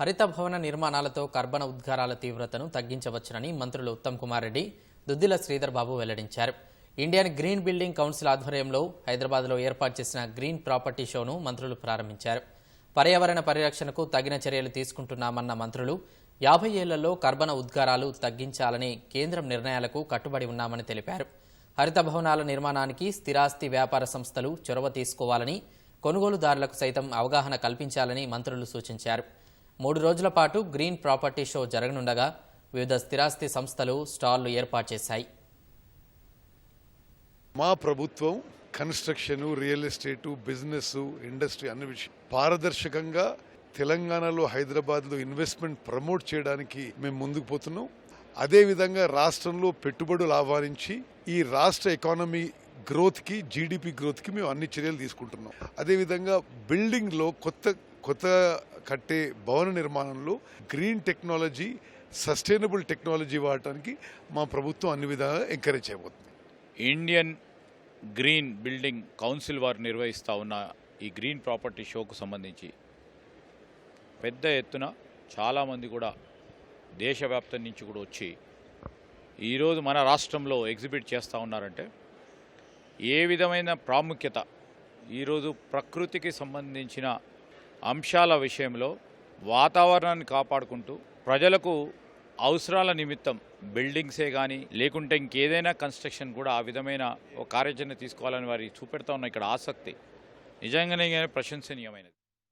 హరిత భవన నిర్మాణాలతో కర్బన ఉద్గారాల తీవ్రతను తగ్గించవచ్చునని మంత్రులు ఉత్తమ్ కుమార్ రెడ్డి దుద్దిల శ్రీధర్ బాబు వెల్లడించారు. ఇండియన్ గ్రీన్ బిల్డింగ్ కౌన్సిల్ ఆధ్వర్యంలో హైదరాబాద్లో ఏర్పాటు చేసిన గ్రీన్ ప్రాపర్టీ షోను మంత్రులు ప్రారంభించారు. పర్యావరణ పరిరక్షణకు తగిన చర్యలు తీసుకుంటున్నామన్న మంత్రులు యాభై ఏళ్ళలో కర్బన ఉద్గారాలు తగ్గించాలని కేంద్రం నిర్ణయాలకు కట్టుబడి ఉన్నామని తెలిపారు. హరిత భవనాల నిర్మాణానికి స్థిరాస్తి వ్యాపార సంస్థలు చొరవ తీసుకోవాలని కొనుగోలుదారులకు సైతం అవగాహన కల్పించాలని మంత్రులు సూచించారు. మూడు రోజుల పాటు గ్రీన్ ప్రాపర్టీ షో జరగనుండగా వివిధ స్థిరాస్తి సంస్థలు స్టాళ్ళు ఏర్పాటు చేశాయి. మా ప్రభుత్వం construction real estate business industry అన్ని విషయం పారదర్శకంగా తెలంగాణలో హైదరాబాద్లో ఇన్వెస్ట్మెంట్ ప్రమోట్ చేయడానికి మేము ముందుకు పోతున్నాం. అదేవిధంగా రాష్ట్రంలో పెట్టుబడులు ఆహ్వానించి ఈ రాష్ట్ర ఎకానమీ గ్రోత్కి జీడిపి గ్రోత్కి మేము అన్ని చర్యలు తీసుకుంటున్నాం. అదేవిధంగా బిల్డింగ్లో కొత్త కొత్త కట్టే భవన నిర్మాణంలో గ్రీన్ టెక్నాలజీ సస్టైనబుల్ టెక్నాలజీ వాడటానికి మా ప్రభుత్వం అన్ని విధాలుగా ఎంకరేజ్ చేయబోతుంది. ఇండియన్ గ్రీన్ బిల్డింగ్ కౌన్సిల్ వారు నిర్వహిస్తూ ఉన్న ఈ గ్రీన్ ప్రాపర్టీ షోకు సంబంధించి పెద్ద ఎత్తున చాలామంది కూడా దేశవ్యాప్తం నుంచి కూడా వచ్చి ఈరోజు మన రాష్ట్రంలో ఎగ్జిబిట్ చేస్తూ ఉన్నారంటే ఏ విధమైన ప్రాముఖ్యత ఈరోజు ప్రకృతికి సంబంధించిన అంశాల విషయంలో వాతావరణాన్ని కాపాడుకుంటూ ప్రజలకు అవసరాల నిమిత్తం బిల్డింగ్సే కానీ లేకుంటే ఇంకేదైనా కన్స్ట్రక్షన్ కూడా ఆ విధమైన కార్యాచరణ తీసుకోవాలని వారి చూపెడతా ఉన్న ఇక్కడ ఆసక్తి. నిజంగానే ప్రశంసనీయమైనది.